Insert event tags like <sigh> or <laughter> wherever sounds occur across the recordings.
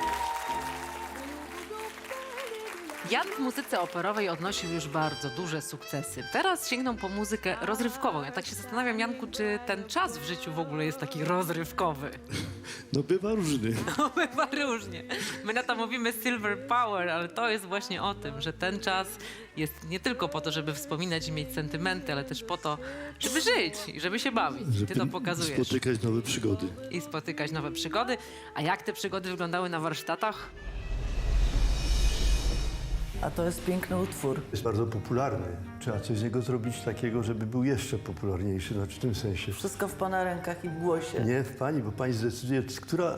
Thank you. Jan w muzyce operowej odnosił już bardzo duże sukcesy. Teraz sięgnął po muzykę rozrywkową. Ja tak się zastanawiam, Janku, czy ten czas w życiu w ogóle jest taki rozrywkowy? <laughs> No bywa różny. <laughs> No, bywa różnie. My na to mówimy silver power, ale to jest właśnie o tym, że ten czas jest nie tylko po to, żeby wspominać i mieć sentymenty, ale też po to, żeby żyć i żeby się bawić. Ty to pokazujesz. spotykać nowe przygody. I spotykać nowe przygody. A jak te przygody wyglądały na warsztatach? A to jest piękny utwór. Jest bardzo popularny. Trzeba coś z niego zrobić takiego, żeby był jeszcze popularniejszy, znaczy w tym sensie. Wszystko w pana rękach i w głosie. Nie w pani, bo pani zdecyduje, która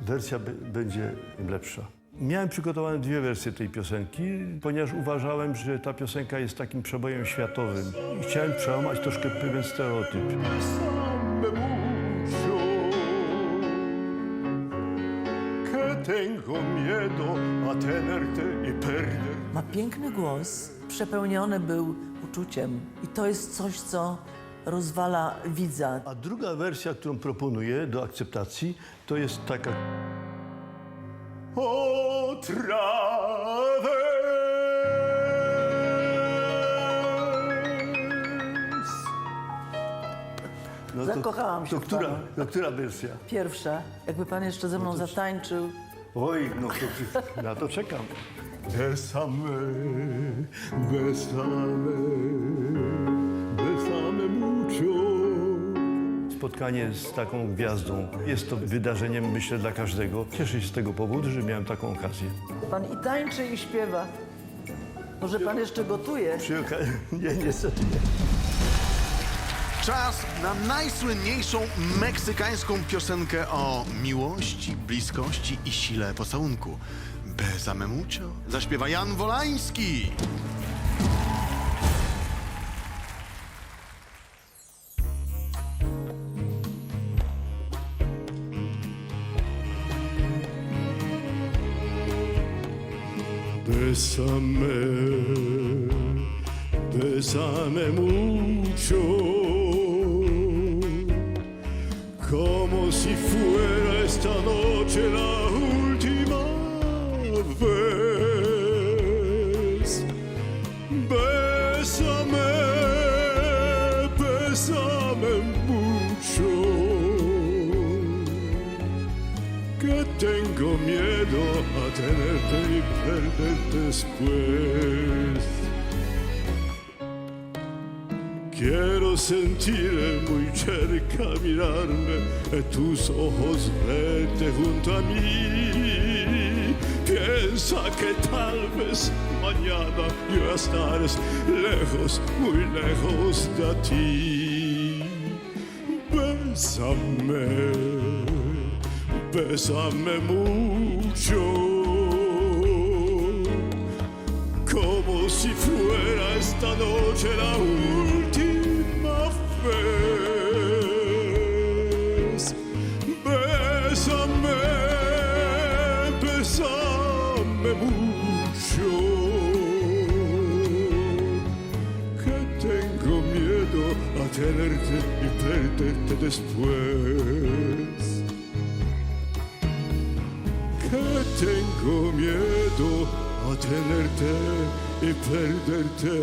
wersja b- będzie lepsza. Miałem przygotowane dwie wersje tej piosenki, ponieważ uważałem, że ta piosenka jest takim przebojem światowym. I chciałem przełamać troszkę pewien stereotyp. tengo miedo a tenerte y perder. Ma piękny głos, przepełniony był uczuciem. I to jest coś, co rozwala widza. A druga wersja, którą proponuję do akceptacji, to jest taka Otra vez. No Zakochałam się To w która, panu. to która wersja? Pierwsza, jakby pan jeszcze ze mną zatańczył. Oj, no to na to czekam. Bésame, bésame, bésame mucho. Spotkanie z taką gwiazdą jest to wydarzeniem, myślę, dla każdego. Cieszę się z tego powodu, że miałem taką okazję. Pan i tańczy, i śpiewa. Może pan jeszcze gotuje? Przy okazji... <laughs> Nie, niestety nie. Czas na najsłynniejszą meksykańską piosenkę o miłości, bliskości i sile pocałunku. Besame mucho. Zaśpiewa Jan Wolański. Bésame, bésame mucho, si fuera esta noche la última vez. Bésame, bésame mucho, que tengo miedo a tenerte y perderte después. Sentir muy cerca mirarme, tus ojos verte junto a mí. Piensa que tal vez mañana yo estaré lejos, muy lejos de ti. Bésame, bésame mucho como si fuera esta noche la última bésame mucho, que tengo miedo a tenerte y perderte después que tengo miedo a tenerte y perderte.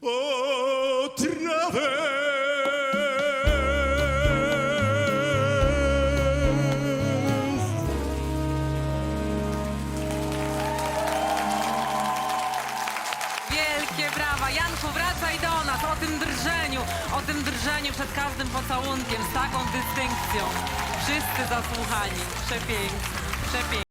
Otra vez. Tym drżeniu przed każdym pocałunkiem z taką dystynkcją. Wszyscy zasłuchani. Przepięknie, przepięknie.